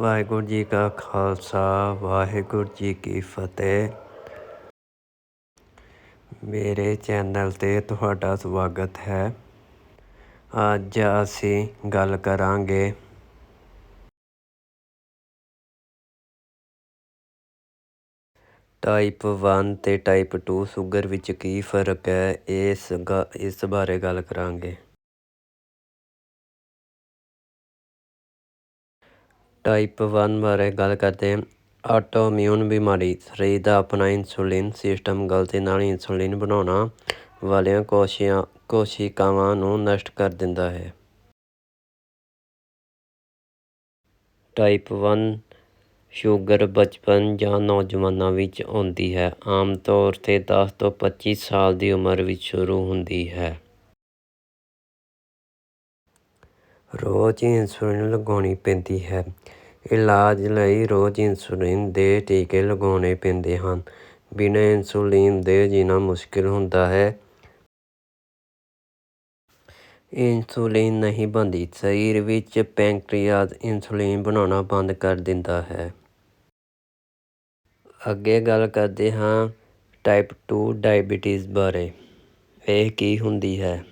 ਵਾਹਿਗੁਰੂ ਜੀ ਕਾ ਖਾਲਸਾ, ਵਾਹਿਗੁਰੂ ਜੀ ਕੀ ਫਤਿਹ। ਮੇਰੇ ਚੈਨਲ ਤੇ ਤੁਹਾਡਾ ਸਵਾਗਤ ਹੈ। ਅੱਜ ਅਸੀਂ ਗੱਲ ਕਰਾਂਗੇ ਟਾਈਪ 1 ਤੇ ਟਾਈਪ 2 ਸ਼ੂਗਰ ਵਿੱਚ ਕੀ ਫ਼ਰਕ ਹੈ, ਇਸ ਗ- ਇਸ ਬਾਰੇ ਗੱਲ ਕਰਾਂਗੇ। ਟਾਈਪ 1 ਬਾਰੇ ਗੱਲ ਕਰਦੇ ਹਾਂ। ਆਟੋਇਮਿਊਨ ਬਿਮਾਰੀ, ਸਰੀਰ ਦਾ ਆਪਣਾ ਇਨਸੂਲਿਨ ਸਿਸਟਮ ਗਲਤੀ ਨਾਲ ਇਨਸੂਲਿਨ ਬਣਾਉਣਾ ਵਾਲੀਆਂ ਕੋਸ਼ੀਆਂ, ਕੋਸ਼ਿਕਾਵਾਂ ਨੂੰ ਨਸ਼ਟ ਕਰ ਦਿੰਦਾ ਹੈ। ਟਾਈਪ 1 ਸ਼ੂਗਰ ਬਚਪਨ ਜਾਂ ਨੌਜਵਾਨਾਂ ਵਿੱਚ ਆਉਂਦੀ ਹੈ। ਆਮ ਤੌਰ ਤੇ 10 ਤੋਂ 25 ਸਾਲ ਦੀ ਉਮਰ ਵਿੱਚ ਸ਼ੁਰੂ ਹੁੰਦੀ ਹੈ। ਰੋਜ਼ ਇਨਸੂਲਿਨ ਲਗਾਉਣੀ ਪੈਂਦੀ ਹੈ। ਇਲਾਜ ਲਈ ਰੋਜ਼ ਇਨਸੂਲਿਨ ਦੇ ਟੀਕੇ ਲਗਾਉਣੇ ਪੈਂਦੇ ਹਨ। ਬਿਨਾਂ ਇਨਸੂਲਿਨ ਦੇ ਜੀਣਾ ਮੁਸ਼ਕਿਲ ਹੁੰਦਾ ਹੈ। ਇਨਸੂਲਿਨ ਨਹੀਂ ਬਣਦੀ। ਸਰੀਰ ਵਿੱਚ ਪੈਂਕਰੀਆਸ ਇਨਸੂਲਿਨ ਬਣਾਉਣਾ ਬੰਦ ਕਰ ਦਿੰਦਾ ਹੈ। ਅੱਗੇ ਗੱਲ ਕਰਦੇ ਹਾਂ ਟਾਈਪ 2 ਡਾਇਬੀਟੀਜ਼ ਬਾਰੇ। ਇਹ ਕੀ ਹੁੰਦੀ ਹੈ?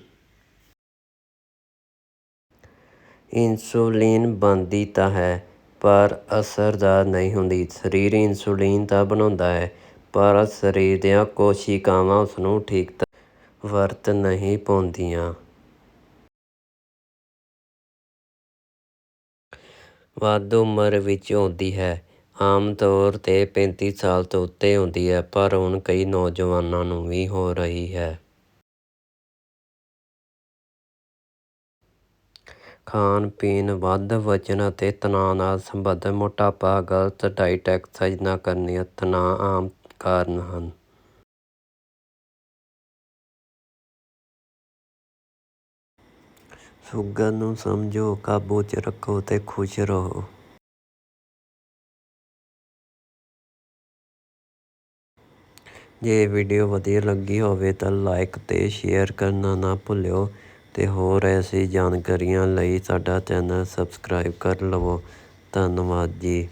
ਇਨਸੂਲਿਨ ਬਣਦੀ ਤਾਂ ਹੈ ਪਰ ਅਸਰਦਾਰ ਨਹੀਂ ਹੁੰਦੀ। ਸਰੀਰ ਇਨਸੂਲਿਨ ਤਾਂ ਬਣਾਉਂਦਾ ਹੈ, ਪਰ ਸਰੀਰ ਦੀਆਂ ਕੋਸ਼ਿਕਾਵਾਂ ਉਸਨੂੰ ਠੀਕ ਤਰ੍ਹਾਂ ਵਰਤ ਨਹੀਂ ਪਾਉਂਦੀਆਂ। ਵੱਧ ਉਮਰ ਵਿੱਚ ਆਉਂਦੀ ਹੈ। ਆਮ ਤੌਰ ਤੇ 35 ਸਾਲ ਤੋਂ ਉੱਤੇ ਆਉਂਦੀ ਹੈ, ਪਰ ਹੁਣ ਕਈ ਨੌਜਵਾਨਾਂ ਨੂੰ ਵੀ ਹੋ ਰਹੀ ਹੈ। ਖਾਣ, ਪੀਣ, ਵੱਧ ਵਜਨ ਅਤੇ ਤਣਾਅ ਨਾਲ ਸੰਬੰਧਿਤ ਮੋਟਾਪਾ, ਗਲਤ ਡਾਈਟ ਐਕਸਰਸਾਈਜ਼ ਨਾ ਕਰਨੀ ਅਤੇ ਤਣਾਅ ਆਮ ਕਾਰਨ ਹਨ। ਸ਼ੂਗਰ ਨੂੰ ਸਮਝੋ, ਕਾਬੂ 'ਚ ਰੱਖੋ ਅਤੇ ਖੁਸ਼ ਰਹੋ। ਜੇ ਵੀਡੀਓ ਵਧੀਆ ਲੱਗੀ ਹੋਵੇ ਤਾਂ ਲਾਈਕ ਤੇ ਸ਼ੇਅਰ ਕਰਨਾ ਨਾ ਭੁੱਲਿਓ। ਤੇ ਹੋਰ ਐਸੀ ਜਾਣਕਾਰੀਆਂ ਲਈ ਸਾਡਾ ਚੈਨਲ ਸਬਸਕ੍ਰਾਈਬ ਕਰ ਲਵੋ। ਧੰਨਵਾਦ ਜੀ।